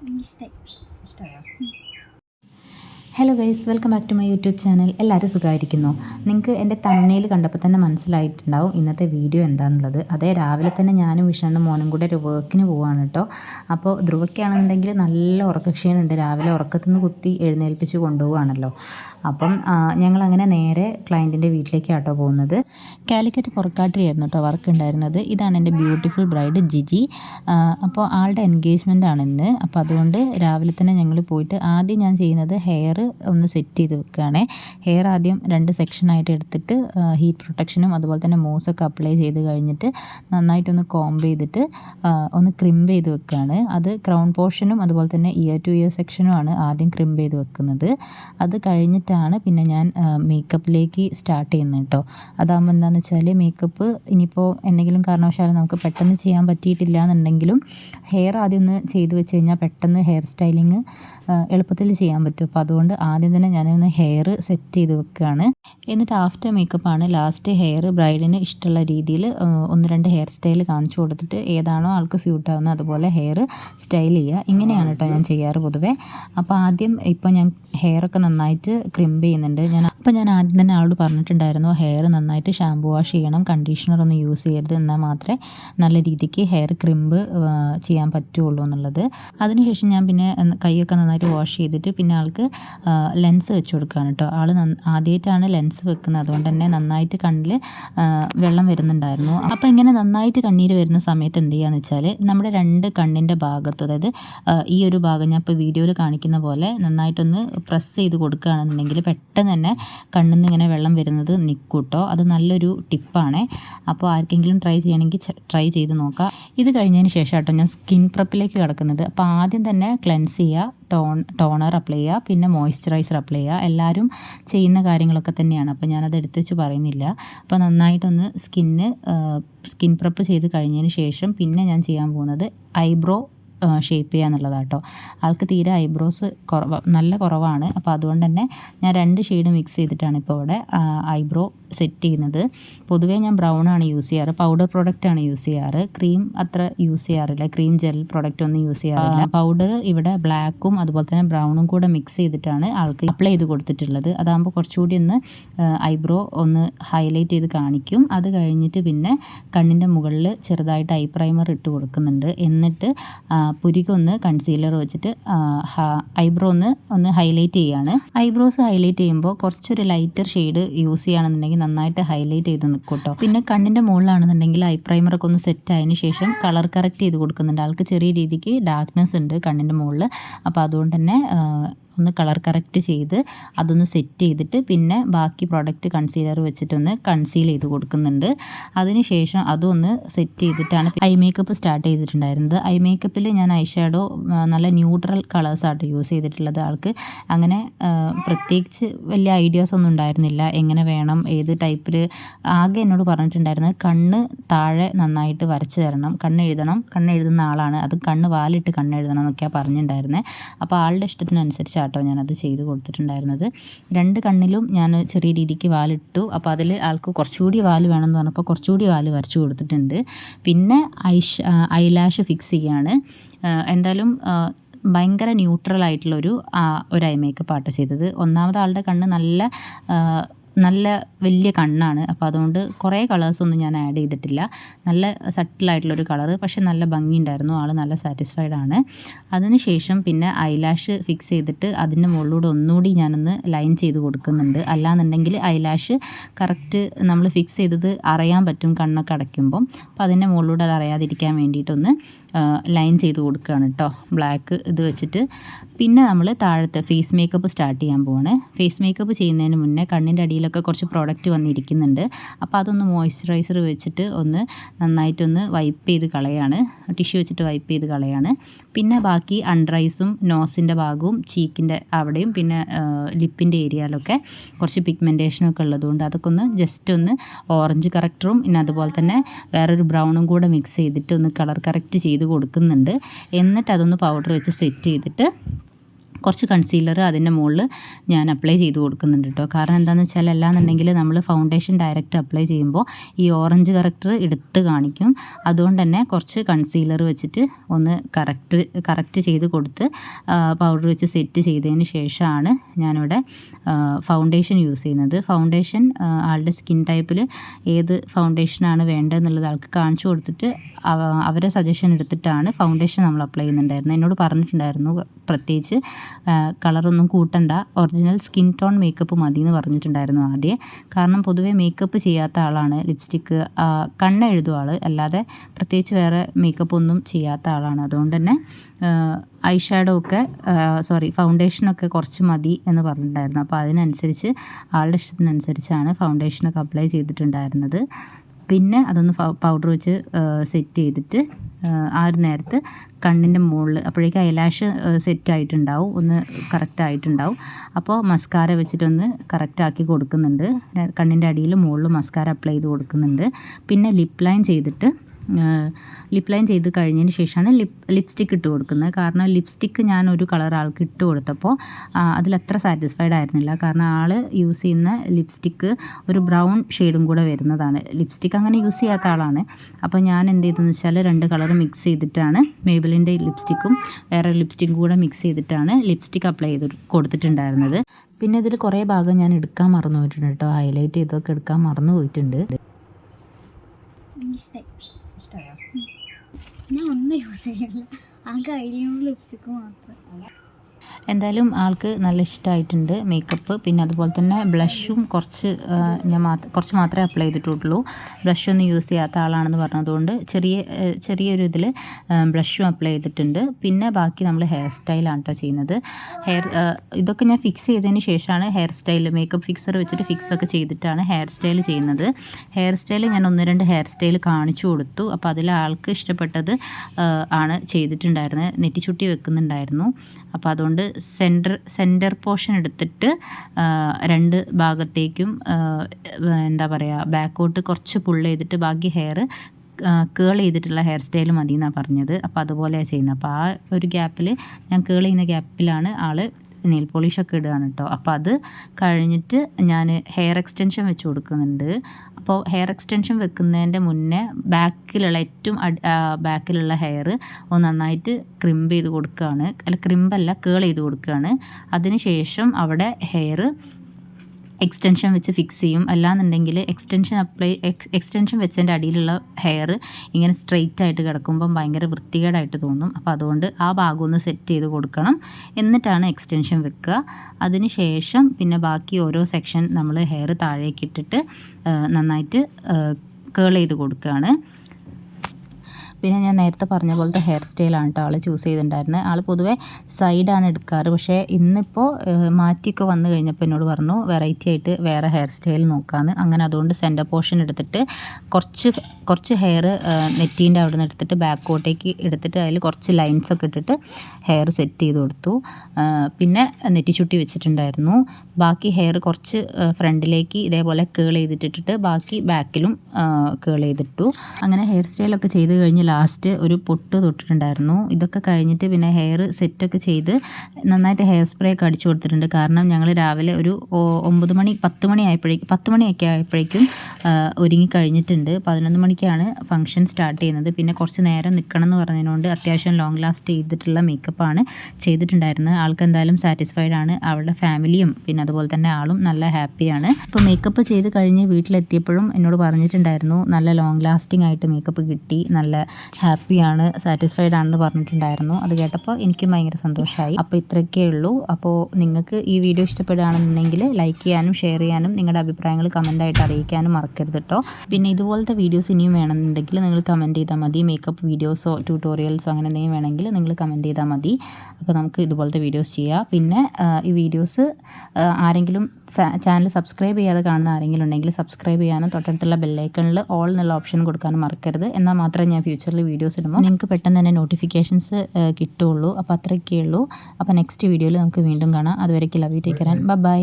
にしたい。したよ、うん hello guys welcome back to my YouTube channel എല്ലാവരും സുഖമായിരിക്കുന്നു. നിങ്ങൾക്ക് എന്റെ തമിഴ്നയിൽ കണ്ടപ്പോൾ തന്നെ മനസ്സിലായിട്ടുണ്ടാവും ഇന്നത്തെ വീഡിയോ എന്താണെന്നുള്ളത് അതേ രാവിലെ തന്നെ ഞാനും വിഷണ്ണും മോനും കൂടെ ഒരു വർക്കിന് പോവാണ് കേട്ടോ. അപ്പോൾ ധ്രുവയ്ക്കാണെന്നുണ്ടെങ്കിൽ നല്ല ഉറക്കക്ഷീണുണ്ട്. രാവിലെ ഉറക്കത്തിൽ നിന്ന് കുത്തി എഴുന്നേൽപ്പിച്ച് കൊണ്ടുപോവുകയാണല്ലോ അപ്പം ഞങ്ങൾ അങ്ങനെ നേരെ ക്ലയന്റിന്റെ വീട്ടിലേക്കാണ് പോകുന്നത്. കാലിക്കറ്റ് പുറക്കാട്ടിരിയായിരുന്നു കേട്ടോ വർക്ക് ഉണ്ടായിരുന്നത്. ഇതാണ് എന്റെ ബ്യൂട്ടിഫുൾ ബ്രൈഡ് ജിജി. അപ്പോൾ ആളുടെ എൻഗേജ്മെന്റ് ആണ് ഇന്ന്. അപ്പോൾ അതുകൊണ്ട് രാവിലെ തന്നെ ഞങ്ങൾ പോയിട്ട് ആദ്യം ഞാൻ ചെയ്യുന്നത് ഹെയർ ഒന്ന് സെറ്റ് ചെയ്ത് വെക്കുകയാണേ. ഹെയർ ആദ്യം രണ്ട് സെക്ഷനായിട്ട് എടുത്തിട്ട് ഹീറ്റ് പ്രൊട്ടക്ഷനും അതുപോലെ തന്നെ മൂസൊക്കെ അപ്ലൈ ചെയ്ത് കഴിഞ്ഞിട്ട് നന്നായിട്ടൊന്ന് കോംബ് ചെയ്തിട്ട് ഒന്ന് ക്രിംബ് ചെയ്ത് വെക്കുകയാണ്. അത് ക്രൗൺ പോർഷനും അതുപോലെ തന്നെ ഇയർ ടു ഇയർ സെക്ഷനുമാണ് ആദ്യം ക്രിംബ് ചെയ്ത് വെക്കുന്നത്. അത് കഴിഞ്ഞിട്ടാണ് പിന്നെ ഞാൻ മേക്കപ്പിലേക്ക് സ്റ്റാർട്ട് ചെയ്യുന്നത് കേട്ടോ. അതാകുമ്പോൾ എന്താണെന്ന് വെച്ചാൽ മേക്കപ്പ് ഇനിയിപ്പോൾ എന്തെങ്കിലും കാരണവശാലും നമുക്ക് പെട്ടെന്ന് ചെയ്യാൻ പറ്റിയിട്ടില്ല എന്നുണ്ടെങ്കിലും ഹെയർ ആദ്യം ഒന്ന് ചെയ്ത് വെച്ച് കഴിഞ്ഞാൽ പെട്ടെന്ന് ഹെയർ സ്റ്റൈലിങ് എളുപ്പത്തിൽ ചെയ്യാൻ പറ്റും. അപ്പോൾ അതുകൊണ്ട് ആദ്യം തന്നെ ഞാനൊന്ന് ഹെയർ സെറ്റ് ചെയ്ത് വെക്കുകയാണ്. എന്നിട്ട് ആഫ്റ്റർ മേക്കപ്പ് ആണ് ലാസ്റ്റ് ഹെയർ ബ്രൈഡിന് ഇഷ്ടമുള്ള രീതിയിൽ ഒന്ന് രണ്ട് ഹെയർ സ്റ്റൈൽ കാണിച്ചു കൊടുത്തിട്ട് ഏതാണോ ആൾക്ക് സ്യൂട്ട് ആവുന്നത് അതുപോലെ ഹെയർ സ്റ്റൈൽ ചെയ്യുക. ഇങ്ങനെയാണ് കേട്ടോ ഞാൻ ചെയ്യാറ് പൊതുവേ. അപ്പോൾ ആദ്യം ഇപ്പോൾ ഞാൻ ഹെയറൊക്കെ നന്നായിട്ട് ക്രിംബ് ചെയ്യുന്നുണ്ട്. ഞാൻ അപ്പോൾ ഞാൻ ആദ്യം തന്നെ ആളോട് പറഞ്ഞിട്ടുണ്ടായിരുന്നു ഹെയർ നന്നായിട്ട് ഷാമ്പു വാഷ് ചെയ്യണം കണ്ടീഷണർ ഒന്നും യൂസ് ചെയ്യരുത് എന്നാൽ മാത്രമേ നല്ല രീതിക്ക് ഹെയർ ക്രിംബ് ചെയ്യാൻ പറ്റുള്ളൂ എന്നുള്ളത്. അതിനുശേഷം ഞാൻ പിന്നെ കൈയൊക്കെ നന്നായിട്ട് വാഷ് ചെയ്തിട്ട് പിന്നെ ആൾക്ക് ലെൻസ് വെച്ച് കൊടുക്കുകയാണ് കേട്ടോ ആൾ ആദ്യമായിട്ടാണ് ലെൻസ് വെക്കുന്നത്. അതുകൊണ്ട് തന്നെ നന്നായിട്ട് കണ്ണിൽ വെള്ളം വരുന്നുണ്ടായിരുന്നു. അപ്പോൾ ഇങ്ങനെ നന്നായിട്ട് കണ്ണീര് വരുന്ന സമയത്ത് എന്ത് ചെയ്യുകയെന്ന് വെച്ചാൽ നമ്മുടെ രണ്ട് കണ്ണിന്റെ ഭാഗത്ത് അതായത് ഈ ഒരു ഭാഗം ഞാൻ ഇപ്പോൾ വീഡിയോയിൽ കാണിക്കുന്ന പോലെ നന്നായിട്ടൊന്ന് പ്രസ് ചെയ്ത് കൊടുക്കുകയാണെന്നുണ്ടെങ്കിൽ പെട്ടെന്ന് തന്നെ കണ്ണിൽ നിന്ന് ഇങ്ങനെ വെള്ളം വരുന്നത് നിൽക്കൂട്ടോ അത് നല്ലൊരു ടിപ്പാണ്. അപ്പോൾ ആർക്കെങ്കിലും ട്രൈ ചെയ്യണമെങ്കിൽ ട്രൈ ചെയ്ത് നോക്കാം. ഇത് കഴിഞ്ഞതിന് ശേഷം കേട്ടോ ഞാൻ സ്കിൻ പ്രപ്പിലേക്ക് കിടക്കുന്നത്. അപ്പോൾ ആദ്യം തന്നെ ക്ലെൻസ് ചെയ്യുക. ടോൺ ടോണർ അപ്ലൈ ചെയ്യുക പിന്നെ മോയ്സ്ചറൈസർ അപ്ലൈ ചെയ്യുക. എല്ലാവരും ചെയ്യുന്ന കാര്യങ്ങളൊക്കെ തന്നെയാണ്. അപ്പോൾ ഞാനത് എടുത്തു വെച്ച് പറയുന്നില്ല. അപ്പോൾ നന്നായിട്ടൊന്ന് സ്കിന്ന് സ്കിൻ പ്രപ്പ് ചെയ്ത് കഴിഞ്ഞതിന് ശേഷം പിന്നെ ഞാൻ ചെയ്യാൻ പോകുന്നത് ഐബ്രോ ഷേപ്പ് ചെയ്യുക എന്നുള്ളതാണ് കേട്ടോ ആൾക്ക് തീരെ ഐബ്രോസ് കുറവ് നല്ല കുറവാണ്. അപ്പോൾ അതുകൊണ്ട് തന്നെ ഞാൻ രണ്ട് ഷെയ്ഡ് മിക്സ് ചെയ്തിട്ടാണ് ഇപ്പോൾ ഇവിടെ ഐബ്രോ സെറ്റ് ചെയ്യുന്നത്. പൊതുവേ ഞാൻ ബ്രൗൺ ആണ് യൂസ് ചെയ്യാറ്. പൗഡർ പ്രോഡക്റ്റ് ആണ് യൂസ് ചെയ്യാറ്. ക്രീം അത്ര യൂസ് ചെയ്യാറില്ല. ക്രീം ജെൽ പ്രോഡക്റ്റ് ഒന്നും യൂസ് ചെയ്യാറില്ല. പൗഡർ ഇവിടെ ബ്ലാക്കും അതുപോലെ തന്നെ ബ്രൗണും കൂടെ മിക്സ് ചെയ്തിട്ടാണ് ആൾക്ക് അപ്ലൈ ചെയ്ത് കൊടുത്തിട്ടുള്ളത്. അതാകുമ്പോൾ കുറച്ചുകൂടി ഒന്ന് ഐബ്രോ ഒന്ന് ഹൈലൈറ്റ് ചെയ്ത് കാണിക്കും. അത് കഴിഞ്ഞിട്ട് പിന്നെ കണ്ണിന്റെ മുകളിൽ ചെറുതായിട്ട് ഐ പ്രൈമർ ഇട്ട് കൊടുക്കുന്നുണ്ട്. എന്നിട്ട് പുരികൊന്ന് കൺസീലർ വെച്ചിട്ട് ഐബ്രോ ഒന്ന് ഒന്ന് ഹൈലൈറ്റ് ചെയ്യുകയാണ് ഐബ്രോസ് ഹൈലൈറ്റ് ചെയ്യുമ്പോൾ കുറച്ചൊരു ലൈറ്റർ ഷെയ്ഡ് യൂസ് ചെയ്യുകയാണെന്നുണ്ടെങ്കിൽ നന്നായിട്ട് ഹൈലൈറ്റ് ചെയ്ത് നിൽക്കൂട്ടോ. കേട്ടോ പിന്നെ കണ്ണിന്റെ മുകളിലാണെന്നുണ്ടെങ്കിൽ ഐ പ്രൈമറൊക്കെ ഒന്ന് സെറ്റ് ആയതിനു ശേഷം കളർ കറക്റ്റ് ചെയ്ത് കൊടുക്കുന്നുണ്ട്. ആൾക്ക് ചെറിയ രീതിക്ക് ഡാർക്ക്നെസ് ഉണ്ട് കണ്ണിന്റെ മുകളിൽ അപ്പോൾ അതുകൊണ്ട് തന്നെ ഒന്ന് കളർ കറക്റ്റ് ചെയ്ത് അതൊന്ന് സെറ്റ് ചെയ്തിട്ട് പിന്നെ ബാക്കി പ്രോഡക്റ്റ് കൺസീലർ വെച്ചിട്ടൊന്ന് കൺസീൽ ചെയ്ത് കൊടുക്കുന്നുണ്ട്. അതിനുശേഷം അതൊന്ന് സെറ്റ് ചെയ്തിട്ടാണ് ഐ മേക്കപ്പ് സ്റ്റാർട്ട് ചെയ്തിട്ടുണ്ടായിരുന്നത്. ഐ മേക്കപ്പിൽ ഞാൻ ഐ ഷാഡോ നല്ല ന്യൂട്രൽ കളേഴ്സായിട്ട് യൂസ് ചെയ്തിട്ടുള്ളത് ആൾക്ക്. അങ്ങനെ പ്രത്യേകിച്ച് വലിയ ഐഡിയാസ് ഒന്നും ഉണ്ടായിരുന്നില്ല. എങ്ങനെ വേണം ഏത് ടൈപ്പിൽ ആകെ എന്നോട് പറഞ്ഞിട്ടുണ്ടായിരുന്നത് കണ്ണ് താഴെ നന്നായിട്ട് വരച്ച് തരണം. കണ്ണ് എഴുതണം. കണ്ണ് എഴുതുന്ന ആളാണ്. അത് കണ്ണ് വാലിട്ട് കണ്ണ് എഴുതണം എന്നൊക്കെയാണ് പറഞ്ഞിട്ടുണ്ടായിരുന്നത് അപ്പോൾ ആളുടെ ഇഷ്ടത്തിനനുസരിച്ച് കേട്ടോ ഞാനത് ചെയ്ത് കൊടുത്തിട്ടുണ്ടായിരുന്നത്. രണ്ട് കണ്ണിലും ഞാൻ ചെറിയ രീതിക്ക് വാലിട്ടു. അപ്പോൾ അതിൽ ആൾക്ക് കുറച്ചുകൂടി വാൽ വേണമെന്ന് പറഞ്ഞപ്പോൾ കുറച്ചുകൂടി വാൽ വരച്ചു കൊടുത്തിട്ടുണ്ട്. പിന്നെ ഐഷ് ഐലാഷ് ഫിക്സ് ചെയ്യാണ്. എന്തായാലും ഭയങ്കര ന്യൂട്രൽ ആയിട്ടുള്ളൊരു ഒരു ഐ മേക്കപ്പ് ആട്ട് ചെയ്തത്. ഒന്നാമത് ആളുടെ കണ്ണ് നല്ല നല്ല വലിയ കണ്ണാണ്. അപ്പോൾ അതുകൊണ്ട് കുറേ കളേഴ്സൊന്നും ഞാൻ ആഡ് ചെയ്തിട്ടില്ല. നല്ല സട്ടിലായിട്ടുള്ളൊരു കളറ് പക്ഷേ നല്ല ഭംഗിയുണ്ടായിരുന്നു. ആൾ നല്ല സാറ്റിസ്ഫൈഡ് ആണ്. അതിനുശേഷം പിന്നെ ഐലാഷ് ഫിക്സ് ചെയ്തിട്ട് അതിന്റെ മുകളിലൂടെ ഒന്നുകൂടി ഞാനൊന്ന് ലൈൻ ചെയ്ത് കൊടുക്കുന്നുണ്ട്. അല്ലാന്നുണ്ടെങ്കിൽ ഐലാഷ് കറക്റ്റ് നമ്മൾ ഫിക്സ് ചെയ്തത് അറിയാൻ പറ്റും കണ്ണൊക്കെ അടയ്ക്കുമ്പം. അപ്പോൾ അതിന്റെ മുകളിലൂടെ അത് അറിയാതിരിക്കാൻ വേണ്ടിയിട്ടൊന്ന് ലൈൻ ചെയ്ത് കൊടുക്കുകയാണ് കേട്ടോ ബ്ലാക്ക് ഇത് വെച്ചിട്ട്. പിന്നെ നമ്മൾ താഴത്തെ ഫേസ് മേക്കപ്പ് സ്റ്റാർട്ട് ചെയ്യാൻ പോവാണ്. ഫേസ് മേക്കപ്പ് ചെയ്യുന്നതിന് മുന്നേ കണ്ണിന്റെ അടിയിലൊക്കെ കുറച്ച് പ്രോഡക്റ്റ് വന്നിരിക്കുന്നുണ്ട്. അപ്പോൾ അതൊന്ന് മോയ്സ്ചറൈസർ വെച്ചിട്ട് ഒന്ന് നന്നായിട്ടൊന്ന് വൈപ്പ് ചെയ്ത് കളയാണ്. ടിഷ്യൂ വെച്ചിട്ട് വൈപ്പ് ചെയ്ത് കളയാണ്. പിന്നെ ബാക്കി അൺഡ്രൈസും നോസിന്റെ ഭാഗവും ചീക്കിന്റെ അവിടെയും പിന്നെ ലിപ്പിന്റെ ഏരിയയിലൊക്കെ കുറച്ച് പിഗ്മെന്റേഷനൊക്കെ ഉള്ളതുകൊണ്ട് അതൊക്കെ ഒന്ന് ജസ്റ്റ് ഒന്ന് ഓറഞ്ച് കറക്റ്ററും പിന്നെ അതുപോലെ തന്നെ വേറൊരു ബ്രൗണും കൂടെ മിക്സ് ചെയ്തിട്ട് ഒന്ന് കളർ കറക്റ്റ് ചെയ്ത് കൊടുക്കുന്നുണ്ട്. എന്നിട്ട് അതൊന്ന് പൗഡർ വെച്ച് സെറ്റ് ചെയ്തിട്ട് കുറച്ച് കൺസീലർ അതിന്റെ മുകളിൽ ഞാൻ അപ്ലൈ ചെയ്ത് കൊടുക്കുന്നുണ്ട് കേട്ടോ കാരണം എന്താണെന്ന് വെച്ചാൽ അല്ലാന്നുണ്ടെങ്കിൽ നമ്മൾ ഫൗണ്ടേഷൻ ഡയറക്റ്റ് അപ്ലൈ ചെയ്യുമ്പോൾ ഈ ഓറഞ്ച് കറക്റ്റർ എടുത്ത് കാണിക്കും. അതുകൊണ്ട് തന്നെ കുറച്ച് കൺസീലർ വെച്ചിട്ട് ഒന്ന് കറക്റ്റ് കറക്റ്റ് ചെയ്ത് കൊടുത്ത് പൗഡർ വെച്ച് സെറ്റ് ചെയ്തതിന് ശേഷമാണ് ഞാനിവിടെ ഫൗണ്ടേഷൻ യൂസ് ചെയ്യുന്നത്. ഫൗണ്ടേഷൻ ആളുടെ സ്കിൻ ടൈപ്പിൽ ഏത് ഫൗണ്ടേഷനാണ് വേണ്ടതെന്നുള്ളത് ആൾക്ക് കാണിച്ചു കൊടുത്തിട്ട് അവരെ സജഷൻ എടുത്തിട്ടാണ് ഫൗണ്ടേഷൻ നമ്മൾ അപ്ലൈ ചെയ്യുന്നുണ്ടായിരുന്നത്. എന്നോട് പറഞ്ഞിട്ടുണ്ടായിരുന്നു പ്രത്യേകിച്ച് കളറൊന്നും കൂട്ടണ്ട. ഒറിജിനൽ സ്കിൻ ടോൺ മേക്കപ്പ് മതി എന്ന് പറഞ്ഞിട്ടുണ്ടായിരുന്നു ആദ്യം. കാരണം പൊതുവേ മേക്കപ്പ് ചെയ്യാത്ത ആളാണ് ലിപ്സ്റ്റിക്ക് കണ്ണെഴുതും ആൾ അല്ലാതെ പ്രത്യേകിച്ച് വേറെ മേക്കപ്പ് ഒന്നും ചെയ്യാത്ത ആളാണ്. അതുകൊണ്ട് തന്നെ ഐ ഷാഡോ ഒക്കെ സോറി ഫൗണ്ടേഷനൊക്കെ കുറച്ച് മതി എന്ന് പറഞ്ഞിട്ടുണ്ടായിരുന്നു. അപ്പോൾ അതിനനുസരിച്ച് ആളുടെ ഇഷ്ടത്തിനനുസരിച്ചാണ് ഫൗണ്ടേഷനൊക്കെ അപ്ലൈ ചെയ്തിട്ടുണ്ടായിരുന്നത്. പിന്നെ അതൊന്ന് പൗഡർ വെച്ച് സെറ്റ് ചെയ്തിട്ട് ആ ഒരു നേരത്ത് കണ്ണിന്റെ മുകളിൽ അപ്പോഴേക്കും ഐലാഷ് സെറ്റ് ആയിട്ടുണ്ടാവും. ഒന്ന് കറക്റ്റ് ആയിട്ടുണ്ടാവും. അപ്പോൾ മസ്കാര വെച്ചിട്ടൊന്ന് കറക്റ്റ് ആക്കി കൊടുക്കുന്നുണ്ട്. കണ്ണിന്റെ അടിയിൽ മുകളിൽ മസ്കാര അപ്ലൈ ചെയ്ത് കൊടുക്കുന്നുണ്ട്. പിന്നെ ലിപ് ലൈൻ ചെയ്തിട്ട് ലിപ്പ് ലൈൻ ചെയ്ത് കഴിഞ്ഞതിന് ശേഷമാണ് ലിപ് ലിപ്സ്റ്റിക്ക് ഇട്ട് കൊടുക്കുന്നത്. കാരണം ലിപ്സ്റ്റിക്ക് ഞാൻ ഒരു കളർ ആൾക്ക് ഇട്ട് കൊടുത്തപ്പോൾ അതിലത്ര സാറ്റിസ്ഫൈഡ് ആയിരുന്നില്ല. കാരണം ആൾ യൂസ് ചെയ്യുന്ന ലിപ്സ്റ്റിക്ക് ഒരു ബ്രൗൺ ഷെയ്ഡും കൂടെ വരുന്നതാണ്. ലിപ്സ്റ്റിക്ക് അങ്ങനെ യൂസ് ചെയ്യാത്ത ആളാണ്. അപ്പോൾ ഞാൻ എന്ത് ചെയ്തെന്ന് വെച്ചാൽ രണ്ട് കളർ മിക്സ് ചെയ്തിട്ടാണ് മേബിളിന്റെ ലിപ്സ്റ്റിക്കും വേറെ ലിപ്സ്റ്റിക്കും കൂടെ മിക്സ് ചെയ്തിട്ടാണ് ലിപ്സ്റ്റിക്ക് അപ്ലൈ ചെയ്ത് കൊടുത്തിട്ടുണ്ടായിരുന്നത്. പിന്നെ ഇതിൽ കുറേ ഭാഗം ഞാൻ എടുക്കാൻ മറന്നു പോയിട്ടുണ്ട് കേട്ടോ. ഹൈലൈറ്റ് ചെയ്തൊക്കെ എടുക്കാൻ മറന്നു പോയിട്ടുണ്ട് ഞാൻ ഒന്നും യൂസ് ചെയ്യില്ല ആ ഐലിയും ലിപ്സ്റ്റിക്ക് മാത്രം. എന്തായാലും ആൾക്ക് നല്ല ഇഷ്ടമായിട്ടുണ്ട് മേക്കപ്പ് പിന്നെ അതുപോലെ തന്നെ ബ്ലഷും കുറച്ച് ഞാൻ മാത്രം കുറച്ച് മാത്രമേ അപ്ലൈ ചെയ്തിട്ടുള്ളൂ. ബ്ലഷൊന്നും യൂസ് ചെയ്യാത്ത ആളാണെന്ന് പറഞ്ഞതുകൊണ്ട് ചെറിയ ചെറിയൊരു ഇതിൽ ബ്ലഷും അപ്ലൈ ചെയ്തിട്ടുണ്ട്. പിന്നെ ബാക്കി നമ്മൾ ഹെയർ സ്റ്റൈലാണ് കേട്ടോ ചെയ്യുന്നത്. ഹെയർ ഇതൊക്കെ ഞാൻ ഫിക്സ് ചെയ്തതിന് ശേഷമാണ് ഹെയർ സ്റ്റൈൽ മേക്കപ്പ് ഫിക്സർ വെച്ചിട്ട് ഫിക്സ് ഒക്കെ ചെയ്തിട്ടാണ് ഹെയർ സ്റ്റൈൽ ചെയ്യുന്നത്. ഹെയർ സ്റ്റൈൽ ഞാൻ ഒന്ന് രണ്ട് ഹെയർ സ്റ്റൈൽ കാണിച്ചു കൊടുത്തു. അപ്പോൾ അതിൽ ആൾക്ക് ഇഷ്ടപ്പെട്ടത് ആണ് ചെയ്തിട്ടുണ്ടായിരുന്നത്. നെറ്റിച്ചുട്ടി വെക്കുന്നുണ്ടായിരുന്നു. അപ്പോൾ അതുകൊണ്ട് സെന്റർ സെന്റർ പോർഷൻ എടുത്തിട്ട് രണ്ട് ഭാഗത്തേക്കും എന്താ പറയുക ബാക്കോട്ട് കുറച്ച് പുൾ ചെയ്തിട്ട് ബാക്കി ഹെയർ കേൾ ചെയ്തിട്ടുള്ള ഹെയർ സ്റ്റൈൽ മതി എന്നാണ് പറഞ്ഞത്. അപ്പോൾ അതുപോലെയാണ് ചെയ്യുന്നത് അപ്പോൾ ആ ഒരു ഗ്യാപ്പിൽ ഞാൻ കേൾ ചെയ്യുന്ന ഗ്യാപ്പിലാണ് ആൾ നെയിൽ പോളിഷൊക്കെ ഇടുകയാണ് കേട്ടോ അപ്പോൾ അത് കഴിഞ്ഞിട്ട് ഞാൻ ഹെയർ എക്സ്റ്റൻഷൻ വെച്ച് കൊടുക്കുന്നുണ്ട്. അപ്പോൾ ഹെയർ എക്സ്റ്റൻഷൻ വെക്കുന്നതിന്റെ മുന്നേ ബാക്കിലുള്ള ഏറ്റവും ബാക്കിലുള്ള ഹെയർ ഒന്ന് നന്നായിട്ട് ക്രിമ്പ് ചെയ്ത് കൊടുക്കുകയാണ്. അല്ല ക്രിമ്പല്ല കേൾ ചെയ്ത് കൊടുക്കുകയാണ്. അതിന് ശേഷം അവിടെ ഹെയർ എക്സ്റ്റൻഷൻ വെച്ച് ഫിക്സ് ചെയ്യും. അല്ലാന്നുണ്ടെങ്കിൽ എക്സ്റ്റൻഷൻ അപ്ലൈ എക്സ്റ്റൻഷൻ വെച്ചതിന്റെ അടിയിലുള്ള ഹെയർ ഇങ്ങനെ സ്ട്രെയിറ്റ് ആയിട്ട് കിടക്കുമ്പം ഭയങ്കര വൃത്തികേടായിട്ട് തോന്നും. അപ്പോൾ അതുകൊണ്ട് ആ ഭാഗം ഒന്ന് സെറ്റ് ചെയ്ത് കൊടുക്കണം. എന്നിട്ടാണ് എക്സ്റ്റൻഷൻ വെക്കുക. അതിന് ശേഷം പിന്നെ ബാക്കി ഓരോ സെക്ഷൻ നമ്മൾ ഹെയർ താഴേക്കിട്ടിട്ട് നന്നായിട്ട് കേൾ ചെയ്ത് കൊടുക്കുകയാണ്. പിന്നെ ഞാൻ നേരത്തെ പറഞ്ഞ പോലത്തെ ഹെയർ സ്റ്റൈലാണ് കേട്ടോ ആൾ ചൂസ് ചെയ്തിട്ടുണ്ടായിരുന്നത് ആൾ പൊതുവെ സൈഡാണ് എടുക്കാറ്. പക്ഷേ ഇന്നിപ്പോൾ മാറ്റിയൊക്കെ വന്നു കഴിഞ്ഞപ്പോൾ എന്നോട് പറഞ്ഞു വെറൈറ്റി ആയിട്ട് വേറെ ഹെയർ സ്റ്റൈൽ നോക്കാമെന്ന് അങ്ങനെ അതുകൊണ്ട് സെന്റർ പോർഷൻ എടുത്തിട്ട് കുറച്ച് കുറച്ച് ഹെയർ നെറ്റീന്റെ അവിടെ നിന്ന് എടുത്തിട്ട് ബാക്കോട്ടേക്ക് എടുത്തിട്ട് അതിൽ കുറച്ച് ലൈൻസ് ഒക്കെ ഇട്ടിട്ട് ഹെയർ സെറ്റ് ചെയ്ത് കൊടുത്തു. പിന്നെ നെറ്റിച്ചുട്ടി വെച്ചിട്ടുണ്ടായിരുന്നു. ബാക്കി ഹെയർ കുറച്ച് ഫ്രണ്ടിലേക്ക് ഇതേപോലെ കേൾ ചെയ്തിട്ടിട്ടിട്ട് ബാക്കി ബാക്കിലും കേൾ ചെയ്തിട്ടു. അങ്ങനെ ഹെയർ സ്റ്റൈലൊക്കെ ചെയ്ത് കഴിഞ്ഞ് ലാസ്റ്റ് ഒരു പൊട്ട് തൊട്ടിട്ടുണ്ടായിരുന്നു. ഇതൊക്കെ കഴിഞ്ഞിട്ട് പിന്നെ ഹെയർ സെറ്റൊക്കെ ചെയ്ത് നന്നായിട്ട് ഹെയർ സ്പ്രേ ഒക്കെ അടിച്ചു കൊടുത്തിട്ടുണ്ട്. കാരണം ഞങ്ങൾ രാവിലെ ഒരു ഒമ്പത് മണി പത്ത് മണി ആയപ്പോഴേക്കും പത്ത് മണിയൊക്കെ ആയപ്പോഴേക്കും ഒരുങ്ങി കഴിഞ്ഞിട്ടുണ്ട്. പതിനൊന്ന് മണിക്കാണ് ഫംഗ്ഷൻ സ്റ്റാർട്ട് ചെയ്യുന്നത്. പിന്നെ കുറച്ച് നേരം നിൽക്കണം എന്ന് പറഞ്ഞതുകൊണ്ട് അത്യാവശ്യം ലോങ് ലാസ്റ്റ് ചെയ്തിട്ടുള്ള മേക്കപ്പാണ് ചെയ്തിട്ടുണ്ടായിരുന്നത്. ആൾക്ക് എന്തായാലും സാറ്റിസ്ഫൈഡ് ആണ്. അവളുടെ ഫാമിലിയും പിന്നെ അതുപോലെ തന്നെ ആളും നല്ല ഹാപ്പിയാണ്. ഇപ്പോൾ മേക്കപ്പ് ചെയ്ത് കഴിഞ്ഞ് വീട്ടിലെത്തിയപ്പോഴും എന്നോട് പറഞ്ഞിട്ടുണ്ടായിരുന്നു നല്ല ലോങ് ലാസ്റ്റിംഗ് ആയിട്ട് മേക്കപ്പ് കിട്ടി നല്ല ഹാപ്പിയാണ് സാറ്റിസ്ഫൈഡ് ആണെന്ന് പറഞ്ഞിട്ടുണ്ടായിരുന്നു. അത് കേട്ടപ്പോൾ എനിക്കും ഭയങ്കര സന്തോഷമായി അപ്പോൾ ഇത്രയൊക്കെ ഉള്ളൂ. അപ്പോൾ നിങ്ങൾക്ക് ഈ വീഡിയോ ഇഷ്ടപ്പെടുകയാണെന്നുണ്ടെങ്കിൽ ലൈക്ക് ചെയ്യാനും ഷെയർ ചെയ്യാനും നിങ്ങളുടെ അഭിപ്രായങ്ങൾ കമന്റായിട്ട് അറിയിക്കാനും മറക്കരുത് കേട്ടോ പിന്നെ ഇതുപോലത്തെ വീഡിയോസ് ഇനിയും വേണമെന്നുണ്ടെങ്കിൽ നിങ്ങൾ കമന്റ് ചെയ്താൽ മതി. മേക്കപ്പ് വീഡിയോസോ ട്യൂട്ടോറിയൽസോ അങ്ങനെ എന്തെങ്കിലും വേണമെങ്കിൽ നിങ്ങൾ കമന്റ് ചെയ്താൽ മതി. അപ്പോൾ നമുക്ക് ഇതുപോലത്തെ വീഡിയോസ് ചെയ്യാം. പിന്നെ ഈ വീഡിയോസ് ആരെങ്കിലും ചാനൽ സബ്സ്ക്രൈബ് ചെയ്യാതെ കാണുന്ന ആരെങ്കിലും ഉണ്ടെങ്കിൽ സബ്സ്ക്രൈബ് ചെയ്യാനും തൊട്ടടുത്തുള്ള ബെല്ലൈക്കണിൽ ഓൾ എന്നുള്ള ഓപ്ഷൻ കൊടുക്കാനും മറക്കരുത്. എന്നാൽ മാത്രമേ ഞാൻ ഫ്യൂച്ചറിൽ വീഡിയോസ് ഇടുമ്പോൾ നിങ്ങൾക്ക് പെട്ടെന്ന് തന്നെ നോട്ടിഫിക്കേഷൻസ് കിട്ടുള്ളൂ അപ്പോൾ അത്രയൊക്കെയുള്ളൂ അപ്പോൾ നെക്സ്റ്റ് വീഡിയോയിൽ നമുക്ക് വീണ്ടും കാണാം. അതുവരേക്കും love you take bye bye